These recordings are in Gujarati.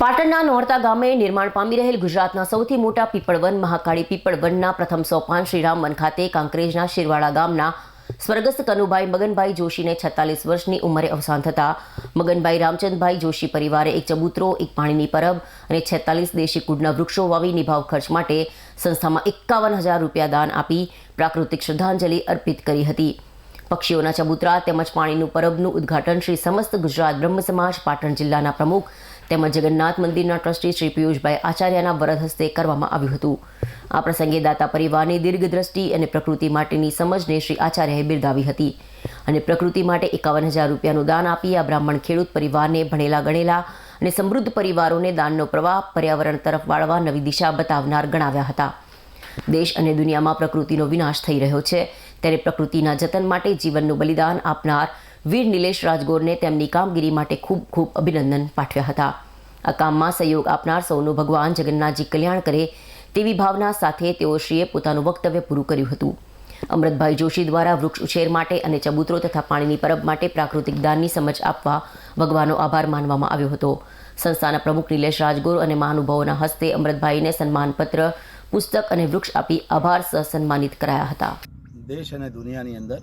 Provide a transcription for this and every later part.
પાટણના નોરતા ગામે નિર્માણ પામી રહેલ ગુજરાતના સૌથી મોટા પીપળવન મહાકાળી પીપળવનના પ્રથમ સોપાન શ્રીરામ ખાતે કાંકરેજના શિરવાડા ગામના સ્વર્ગસ્થ કનુભાઈ મગનભાઈ જોશીને છેતાલીસ વર્ષની ઉંમરે અવસાન થતા મગનભાઈ રામચંદભાઈ જોશી પરિવારે એક ચબૂતરો, એક પાણીની પરબ અને છેતાલીસ દેશી કુડના વૃક્ષો વાવી નિભાવ ખર્ચ માટે સંસ્થામાં એકાવન હજાર રૂપિયા દાન આપી પ્રાકૃતિક શ્રદ્ધાંજલિ અર્પિત કરી હતી. પક્ષીઓના ચબૂતરા તેમજ પાણીનું પરબનું ઉદ્ઘાટન શ્રી સમસ્ત ગુજરાત બ્રહ્મ સમાજ પાટણ જિલ્લાના પ્રમુખ તેમજ જગન્નાથ મંદિરના ટ્રસ્ટી શ્રી પિયુષભાઈ આચાર્યના વરદ હસ્તે કરવામાં આવ્યું હતું. આ પ્રસંગે દાતા પરિવારની દીર્ઘદ્રષ્ટિ અને પ્રકૃતિ માટેની સમજને શ્રી આચાર્યએ બિરદાવી હતી અને પ્રકૃતિ માટે એકાવન હજાર રૂપિયાનું દાન આપી આ બ્રાહ્મણ ખેડૂત પરિવારને ભણેલા ગણેલા અને સમૃદ્ધ પરિવારોને દાનનો પ્રવાહ પર્યાવરણ તરફ વાળવા નવી દિશા બતાવનાર ગણાવ્યા હતા. દેશ અને દુનિયામાં પ્રકૃતિનો વિનાશ થઈ રહ્યો છે. ત્યારે પ્રકૃતિના જતન માટે જીવનનું બલિદાન આપનાર વીર નિલેશ રાજગોરને તેમની કામગીરી માટે ખૂબ ખૂબ અભિનંદન પાઠવ્યા હતા. આ કામમાં સહયોગ આપનાર સૌનું ભગવાન જગન્નાથજી કલ્યાણ કરે તેવી ભાવના સાથે તેઓશ્રીએ પોતાનું વક્તવ્ય પૂરું કર્યું હતું. અમૃતભાઈ જોશી દ્વારા વૃક્ષ ઉછેર માટે અને ચબૂતરો તથા પાણીની પરબ માટે પ્રાકૃતિક દાનની સમજ આપવા ભગવાનનો આભાર માનવામાં આવ્યો હતો. સંસ્થાના પ્રમુખ નિલેશ રાજગોર અને મહાનુભાવોના હસ્તે અમૃતભાઈને સન્માનપત્ર, પુસ્તક અને વૃક્ષ આપી આભાર સન્માનિત કરાયા હતા. દેશ અને દુનિયાની અંદર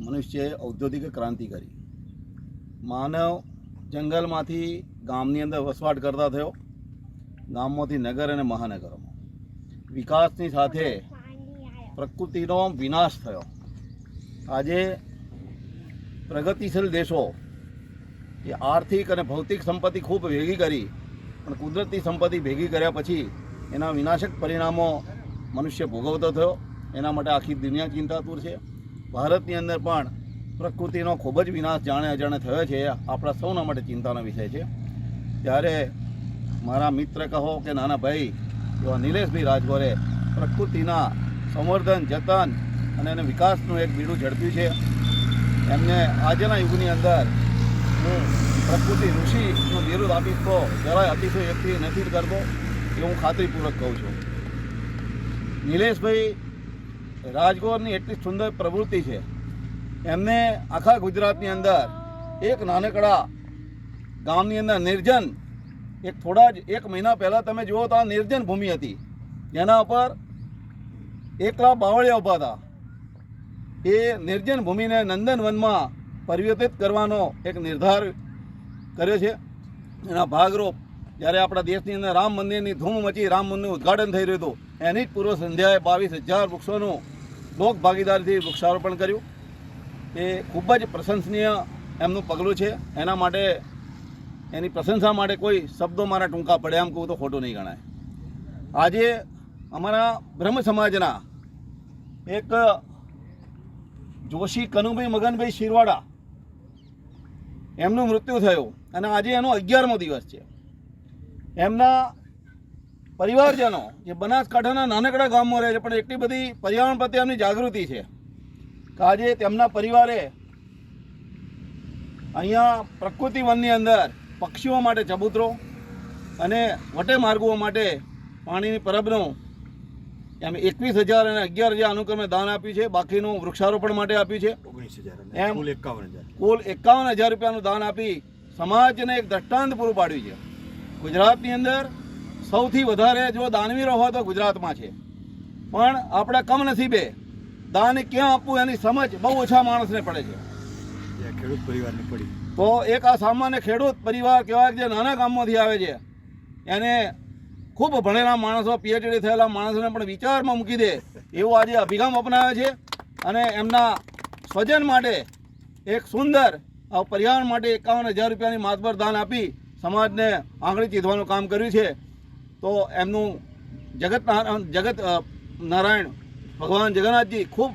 મનુષ્યએ ઔદ્યોગિક ક્રાંતિ કરી. માનવ જંગલમાંથી ગામની અંદર વસવાટ કરતા થયો. ગામમાંથી નગર અને મહાનગરોમાં. વિકાસની સાથે પ્રકૃતિનો વિનાશ થયો. આજે પ્રગતિશીલ દેશો એ આર્થિક અને ભૌતિક સંપત્તિ ખૂબ ભેગી કરી, પણ કુદરતી સંપત્તિ ભેગી કર્યા પછી એના વિનાશક પરિણામો મનુષ્ય ભોગવતો થયો. એના માટે આખી દુનિયા ચિંતાતુર છે. ભારતની અંદર પણ પ્રકૃતિનો ખૂબ જ વિનાશ જાણે અજાણે થયો છે. આપણા સૌના માટે ચિંતાનો વિષય છે. ત્યારે મારા મિત્ર કહો કે, નાના ભાઈ એવા નિલેશભાઈ રાજગોરે પ્રકૃતિના સંવર્ધન, જતન અને એને વિકાસનું એક બીડું ઝડપ્યું છે, એમને આજના યુગની અંદર હું પ્રકૃતિ ઋષિનું બિરુદ આપીશ તો જરાય અતિશય વ્યક્તિ નથી કરતો એ હું ખાતરીપૂર્વક કહું છું. નિલેશભાઈ રાજગોરની એટલી સુંદર પ્રવૃત્તિ છે. એમને આખા ગુજરાતની અંદર એક નાનકડા ગામની અંદર નિર્જન, એક થોડા જ એક મહિના પહેલાં તમે જુઓ તો આ નિર્જન ભૂમિ હતી. જેના ઉપર એકલા બાવળિયા ઊભા હતા. એ નિર્જન ભૂમિને નંદનવનમાં પરિવર્તિત કરવાનો એક નિર્ધાર કર્યો છે. એના ભાગરૂપ જ્યારે આપણા દેશની અંદર રામ મંદિરની ધૂમ મચી, રામ મંદિરનું ઉદ્ઘાટન થઈ રહ્યું હતું, એની જ પૂર્વ સંધ્યાએ બાવીસ હજાર વૃક્ષોનું લોક ભાગીદારીથી વૃક્ષારોપણ કર્યું. એ ખૂબ જ પ્રશંસનીય એમનું પગલું છે. એના માટે, એની પ્રશંસા માટે કોઈ શબ્દો મારા ટૂંકા પડે એમ કહું તો ખોટું નહીં ગણાય. આજે અમારા બ્રહ્મ સમાજના એક જોશી કનુભાઈ મગનભાઈ શિરવાડા, એમનું મૃત્યુ થયું અને આજે એનો અગિયારમો દિવસ છે. એમના પરિવારજનો જે બનાસકાંઠાના નાનકડા ગામમાં રહે છે પણ એટલી બધી પર્યાવરણ પ્રત્યે એમની જાગૃતિ છે કે આજે તેમના પરિવારે અહીંયા પ્રકૃતિ વનની અંદર પક્ષીઓ માટે ચબૂતરો અને વટે માર્ગો માટે પાણીની પરબનું એમ એકવીસ હજાર અને અગિયાર હજાર અનુક્રમે દાન આપ્યું છે. બાકીનું વૃક્ષારોપણ માટે આપ્યું છે. ઓગણીસ હજાર એમ. કુલ એકાવન હજાર. કુલ એકાવન હજાર રૂપિયાનું દાન આપી સમાજને એક દ્રષ્ટાંત પૂરું પાડ્યું છે. ગુજરાતની અંદર સૌથી વધારે જો દાનવીરો હોય તો ગુજરાતમાં છે. પણ આપણે કમનસીબે દાન ક્યાં આપવું એની સમજ બહુ ઓછા માણસને પડે છે. ખેડૂત પરિવારને પડી. તો એક આ સામાન્ય ખેડૂત પરિવાર કહેવાય જે નાના ગામમાંથી આવે છે એને ખૂબ ભણેલા માણસો પીએચડી થયેલા માણસોને પણ વિચારમાં મૂકી દે એવો આજે અભિગમ અપનાવે છે અને એમના સ્વજન માટે એક સુંદર પર્યાવરણ માટે એકાવન હજાર રૂપિયાની માતબર દાન આપી સમાજને આંગળી ચીધવાનું કામ કર્યું છે. તો એમનું જગત જગત નારાયણ ભગવાન જગન્નાથજી ખૂબ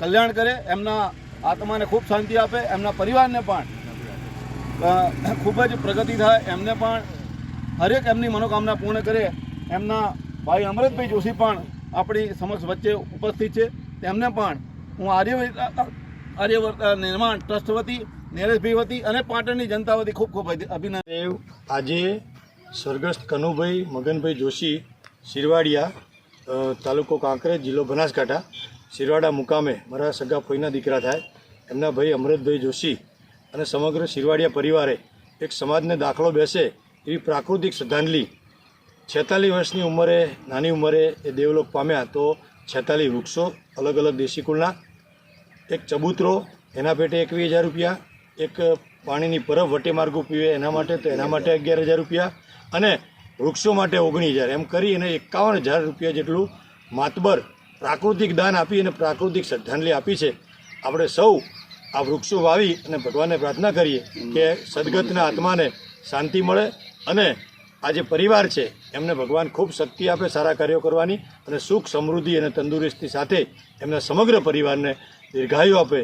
કલ્યાણ કરે, એમના આત્માને ખૂબ શાંતિ આપે, એમના પરિવારને પણ ખૂબ જ પ્રગતિ થાય, એમને પણ હરેક એમની મનોકામના પૂર્ણ કરે. એમના ભાઈ અમૃતભાઈ જોશી પણ આપણી સમક્ષ વચ્ચે ઉપસ્થિત છે. તેમને પણ હું આર્યવર્ત આર્યવર્ત નિર્માણ ટ્રસ્ટ વતી, નરેશભાઈ વતી અને પાટણની જનતા વતી ખૂબ ખૂબ અભિનંદન. આજે સ્વર્ગસ્થ કનુભાઈ, મગનભાઈ જોશી, શિરવાડિયા તાલુકો કાંકરેજ, જિલ્લો બનાસકાંઠા. શિરવાડા મુકામે મારા સગા ફોઈના દીકરા થાય. એમના ભાઈ અમૃતભાઈ જોશી અને સમગ્ર શિરવાડિયા પરિવારે એક સમાજને દાખલો બેસે એવી પ્રાકૃતિક શ્રદ્ધાંજલિ. છેતાલીસ વર્ષની ઉંમરે, નાની ઉંમરે એ દેવલોક પામ્યા તો છેતાલીસ વૃક્ષો અલગ અલગ દેશી કુળના, એક ચબૂતરો, એના પેટે એકવીસ હજાર રૂપિયા, એક પાણીની પરબ વટે માર્ગો પીવે, એના માટે તો એના માટે અગિયાર હજાર રૂપિયા અને વૃક્ષો માટે ઓગણીસ હજાર. એમ કરી અને એકાવન હજાર રૂપિયા જેટલું માતબર પ્રાકૃતિક દાન આપી અને પ્રાકૃતિક શ્રદ્ધાંજલિ આપી છે. આપણે સૌ આ વૃક્ષો વાવી અને ભગવાનને પ્રાર્થના કરીએ કે સદગતના આત્માને શાંતિ મળે અને આ જે પરિવાર છે, એમને ભગવાન ખૂબ શક્તિ આપે સારા કાર્યો કરવાની અને સુખ સમૃદ્ધિ અને તંદુરસ્તી સાથે એમના સમગ્ર પરિવારને દીર્ઘાયુ આપે